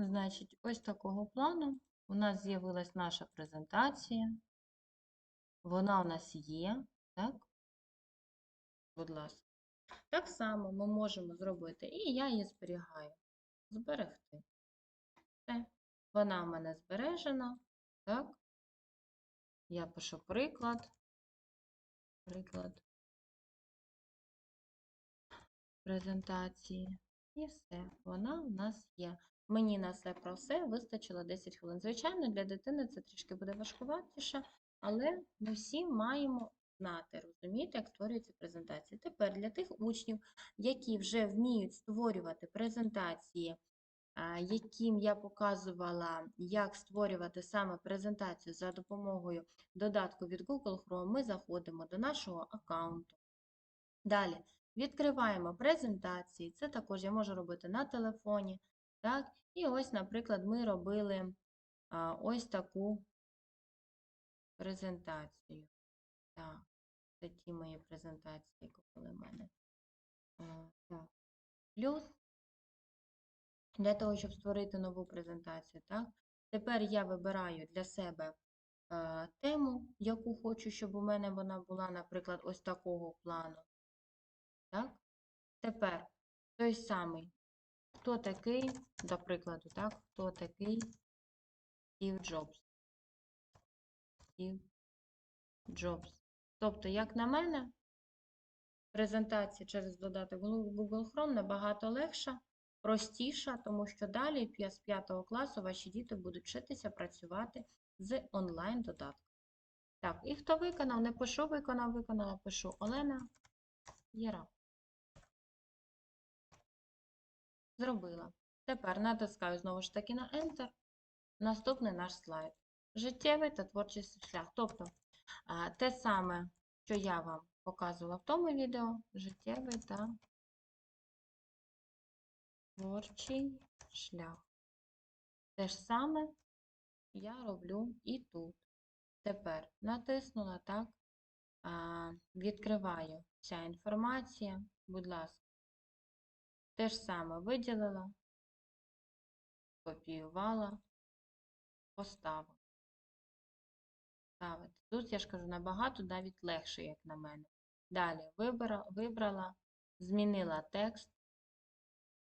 Значить, ось такого плану у нас з'явилась наша презентація. Вона у нас є, так? Будь ласка. Так само ми можемо зробити, і я її зберігаю. Зберегти. Все. Вона в мене збережена. Так? Я пишу приклад. Приклад презентації. І все. Вона у нас є. Мені на все про все вистачило 10 хвилин. Звичайно, для дитини це трішки буде важкуватіше, але ми всі маємо знати, розуміти, як створюються презентації. Тепер для тих учнів, які вже вміють створювати презентації, яким я показувала, як створювати саме презентацію за допомогою додатку від Google Chrome, ми заходимо до нашого аккаунту. Далі відкриваємо презентації. Це також я можу робити на телефоні. Так? І ось, наприклад, ми робили а, ось таку презентацію. Так, це ті мої презентації, були в мене. А, так. Плюс для того, щоб створити нову презентацію. Так? Тепер я вибираю для себе е, тему, яку хочу, щоб у мене вона була, наприклад, ось такого плану. Так? Тепер той самий, хто такий, до прикладу, так, хто такий Стів Джобс. Стів Джобс. Тобто, як на мене, презентація через додаток Google Chrome набагато легша, простіша, тому що далі з 5 класу ваші діти будуть вчитися працювати з онлайн-додатком. Так, і хто виконав, не пишу, виконав, виконала, пишу Олена Єра. Зробила. Тепер натискаю знову ж таки на Enter. Наступний наш слайд. Життєвий та творчий шлях. Тобто те саме, що я вам показувала в тому відео, життєвий та творчий шлях. Те ж саме я роблю і тут. Тепер натиснула так, відкриваю вся інформація, будь ласка. Те ж саме виділила, копіювала, поставила. Тут, я ж кажу, набагато навіть легше, як на мене. Далі вибрала, вибрала, змінила текст,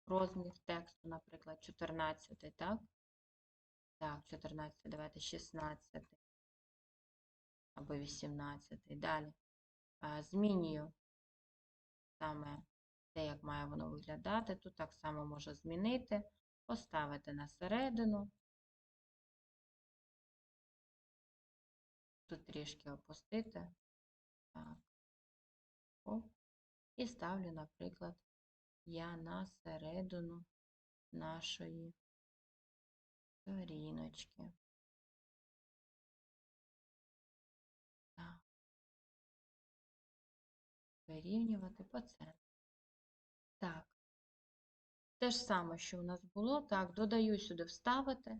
розмір тексту, наприклад, 14, так? Так, 14, давайте 16 або 18. Далі змінюю саме те, як має воно виглядати. Тут так само можу змінити, поставити на середину. Тут трішки опустити. Так. Оп. І ставлю, наприклад, я на середину нашої сторіночки. Вирівнювати по центру. Так. Те ж саме, що у нас було. Так, додаю сюди вставити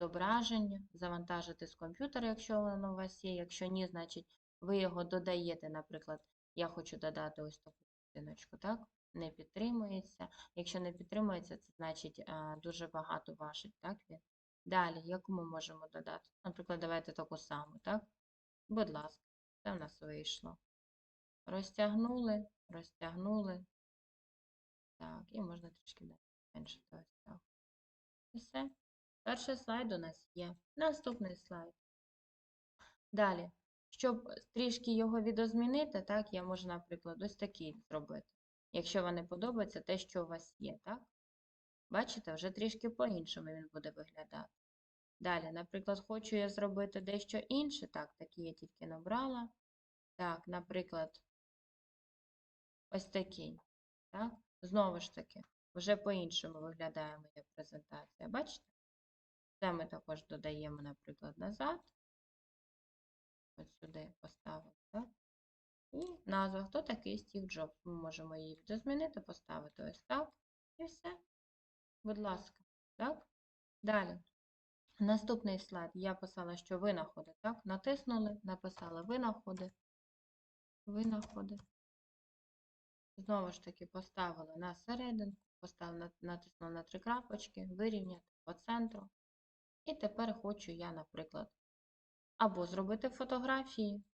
зображення, завантажити з комп'ютера, якщо воно у вас є. Якщо ні, значить ви його додаєте, наприклад, я хочу додати ось таку картиночку, так? Не підтримується. Якщо не підтримується, це значить дуже багато важить, так? Далі, яку ми можемо додати? Наприклад, давайте таку саму, так? Будь ласка, це в нас вийшло. Розтягнули, розтягнули. І можна трішки менше так. І все. Перший слайд у нас є. Наступний слайд. Далі, щоб трішки його відозмінити, так, я можу, наприклад, ось такий зробити. Якщо вам не подобається те, що у вас є, так? Бачите, вже трішки по-іншому він буде виглядати. Далі, наприклад, хочу я зробити дещо інше. Так, такий я тільки набрала. Так, наприклад, ось такий. Так? Знову ж таки, вже по-іншому виглядає моя презентація. Бачите? Це ми також додаємо, наприклад, назад. Ось сюди поставити. Так? І назва, хто такий Стів Джобс. Ми можемо її змінити, поставити ось так. І все. Будь ласка. Так? Далі. Наступний слайд. Я писала, що винаходи. Так? Натиснули, написала винаходи. Винаходи. Знову ж таки, поставила на серединку. Постав, на- натиснув на три крапочки, вирівняти по центру. І тепер хочу я, наприклад, або зробити фотографії,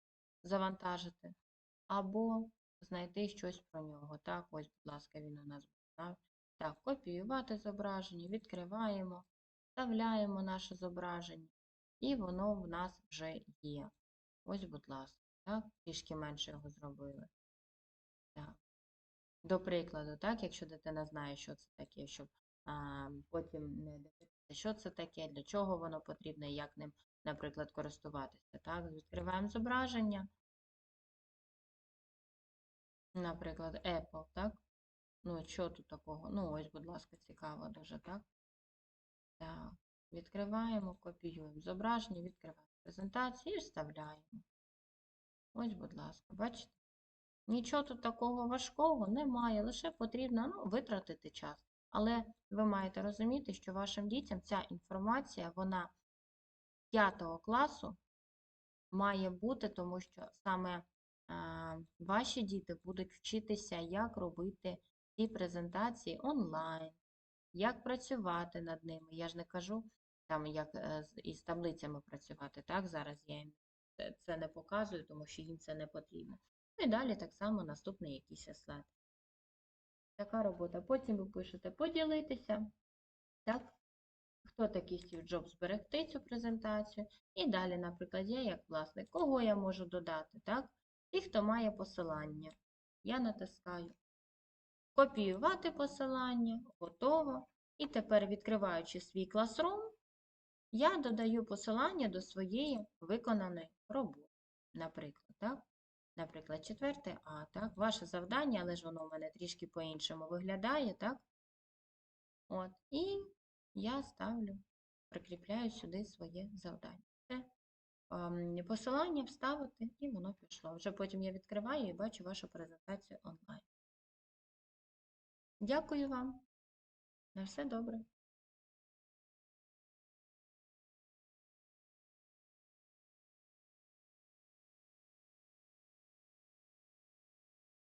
завантажити, або знайти щось про нього. Так, ось, будь ласка, він у нас був. Так копіювати зображення, відкриваємо, вставляємо наше зображення, і воно в нас вже є. Ось, будь ласка, так, трішки менше його зробили. Так. До прикладу, так, якщо дитина знає, що це таке, щоб а, потім не дивитися, що це таке, для чого воно потрібно як ним, наприклад, користуватися. Так, відкриваємо зображення. Наприклад, Apple, так? Ну, що тут такого? Ну, ось, будь ласка, цікаво дуже, так? Так, відкриваємо, копіюємо зображення, відкриваємо презентацію і вставляємо. Ось, будь ласка, бачите? Нічого тут такого важкого немає, лише потрібно ну, витратити час. Але ви маєте розуміти, що вашим дітям ця інформація, вона 5 класу має бути, тому що саме а, ваші діти будуть вчитися, як робити ці презентації онлайн, як працювати над ними. Я ж не кажу, там, як е, із таблицями працювати. Так, зараз я їм це не показую, тому що їм це не потрібно. Ну і далі так само наступний якийсь слайд. Така робота. Потім ви пишете поділитися. Так? Хто такий Стів Джобс зберегти цю презентацію. І далі, наприклад, я як власник, кого я можу додати? Так? Ті, хто має посилання. Я натискаю копіювати посилання, готово. І тепер, відкриваючи свій класрум, я додаю посилання до своєї виконаної роботи. Наприклад, так? Наприклад, четверте А, так? Ваше завдання, але ж воно у мене трішки по-іншому виглядає, так? От, і я ставлю, прикріпляю сюди своє завдання. Ем, Посилання вставити, і воно пішло. Вже потім я відкриваю і бачу вашу презентацію онлайн. Дякую вам. На все добре.